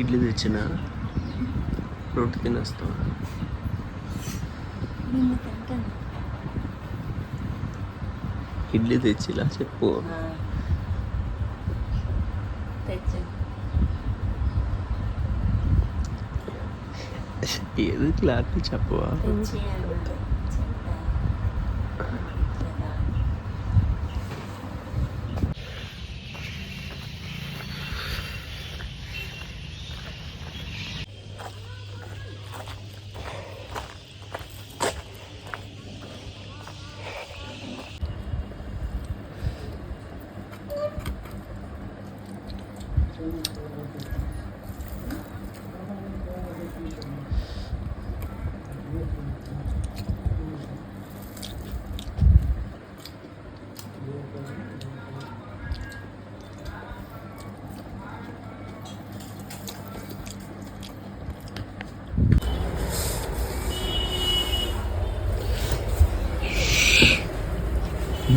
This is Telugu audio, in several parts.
ఇడ్లీ తెచ్చిన రొట్టె తినేస్తాం. ఇడ్లీ తెచ్చి ఇలా చెప్పు ఏది క్లారిటీ చెప్పవా?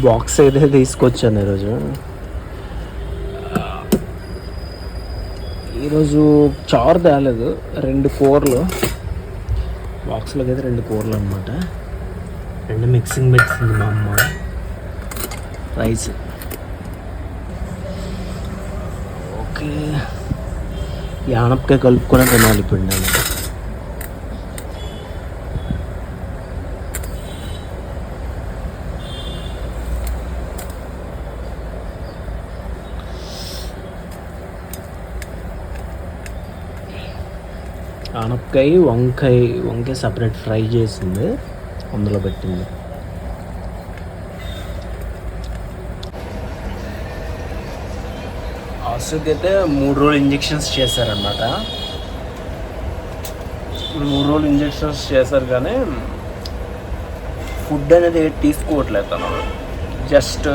బాక్స్ అయితే తీసుకొచ్చాను ఈరోజు. ఈరోజు చారు తేలేదు రెండు కూరలు. బాక్స్లోకి అయితే రెండు కూరలు అనమాట రెండు మిక్సింగ్ పెట్టింది మా అమ్మ. రైస్ ఓకే యానపకాయ కలుపుకొని తినాలి పిండి నేను. ఆనపకాయ వంకాయ వంకాయ సపరేట్ ఫ్రై చేసింది. అందులో పెట్టింది. ఆసుకి అయితే మూడు రోజులు ఇంజెక్షన్స్ చేశారనమాట మూడు రోజులు ఇంజెక్షన్స్ చేశారు కానీ ఫుడ్ అనేది తీసుకోవట్లేదు తను. జస్ట్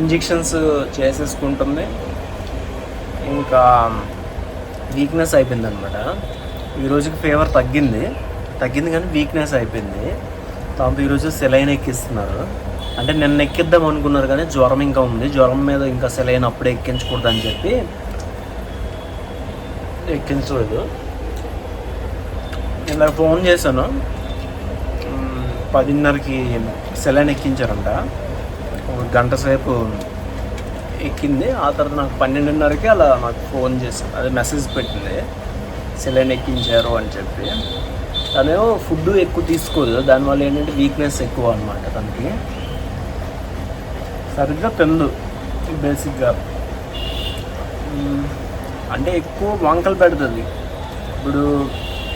ఇంజెక్షన్స్ చేసేసుకుంటుంది. ఇంకా వీక్నెస్ అయిపోయింది ఈరోజుకి ఈ రోజుకి ఫీవర్ తగ్గింది. తగ్గింది కానీ వీక్నెస్ అయిపోయింది. తర్వాత ఈరోజు సెలైన్ ఎక్కిస్తున్నారు. అంటే నిన్న ఎక్కిద్దాం అనుకున్నారు కానీ జ్వరం ఇంకా ఉంది. జ్వరం మీద ఇంకా సెలైన్ అప్పుడే ఎక్కించకూడదు అని చెప్పి ఎక్కించలేదు. ఇలా ఫోన్ చేశాను. పదిన్నరకి సెలైన్ ఎక్కించారంట. ఒక గంట సేపు ఎక్కింది. ఆ తర్వాత నాకు పన్నెండున్నరకి అలా నాకు ఫోన్ చేసి అదే మెసేజ్ పెట్టింది. సెలైన్ ఎక్కించారు అని చెప్పి. తనేమో ఫుడ్ ఎక్కువ తీసుకోదు. దానివల్ల ఏంటంటే వీక్నెస్ ఎక్కువ అనమాట తనకి. సరిగ్గా తిందు బేసిక్గా అంటే ఎక్కువ వంకలు పెడుతుంది. ఇప్పుడు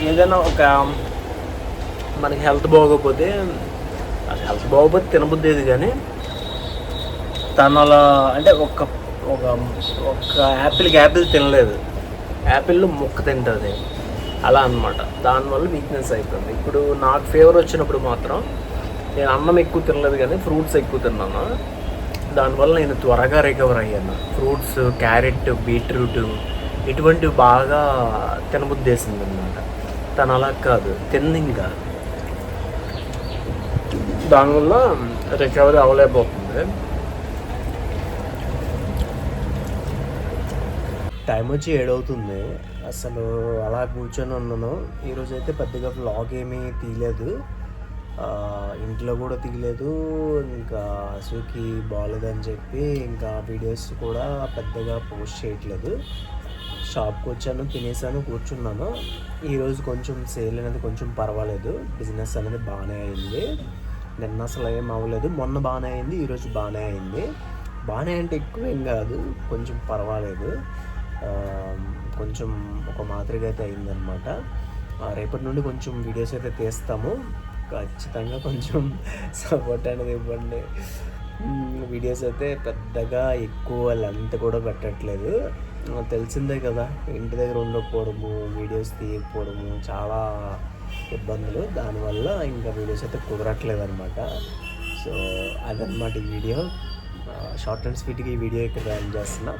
ఏదైనా ఒక మనకి హెల్త్ బాగోకపోతే హెల్త్ బాగోపోతే తినబుద్దేది కానీ తన అలా అంటే ఒక ఒక ఒక యాపిల్కి యాపిల్ తినలేదు. యాపిల్లో ముక్క తింటుంది. అలా అనమాట దానివల్ల వీక్నెస్ అయిపోయింది. ఇప్పుడు నాకు ఫీవర్ వచ్చినప్పుడు మాత్రం నేను అన్నం ఎక్కువ తినలేదు కానీ ఫ్రూట్స్ ఎక్కువ తిన్నాను. దానివల్ల నేను త్వరగా రికవర్ అయ్యాను. ఫ్రూట్స్ క్యారెట్ బీట్రూట్ ఇటువంటివి బాగా తినబుద్దేసింది అనమాట తను అలా కాదు. తింది ఇంకా దానివల్ల రికవరీ అవ్వలేకపోతుంది. టైం వచ్చి ఏడవుతుంది. అసలు అలా కూర్చొని ఉన్నాను. ఈరోజు అయితే పెద్దగా బ్లాగ్ ఏమీ తీయలేదు. ఇంట్లో కూడా తీయలేదు. ఇంకా అసూకి బాగాలేదని చెప్పి ఇంకా వీడియోస్ కూడా పెద్దగా పోస్ట్ చేయట్లేదు. షాప్కి వచ్చాను తినేసాను కూర్చున్నాను. ఈరోజు కొంచెం సేల్ అనేది కొంచెం పర్వాలేదు. బిజినెస్ అనేది బాగానే అయింది. నిన్న అసలు ఏం అవ్వలేదు. మొన్న బాగానే అయింది ఈరోజు బాగానే అయింది. బాగానే అంటే ఎక్కువ ఏం కాదు కొంచెం పర్వాలేదు. కొంచెం ఒక మాదిరిగా అయితే అయిందనమాట ఆ, రేపటి నుండి కొంచెం వీడియోస్ అయితే తీస్తాము. ఖచ్చితంగా కొంచెం సపోర్ట్ అనేది ఇవ్వండి. వీడియోస్ అయితే పెద్దగా ఎక్కువ లెంత్ కూడా పెట్టట్లేదు. తెలిసిందే కదా ఇంటి దగ్గర ఉండకపోవడము వీడియోస్ తీయకపోవడము చాలా ఇబ్బందులు. దానివల్ల ఇంకా వీడియోస్ అయితే కుదరట్లేదు అనమాట సో అదనమాట ఈ వీడియో షార్ట్ అండ్ స్వీట్గా ఈ వీడియో ఇక్కడ జాయిన్ చేస్తున్నా.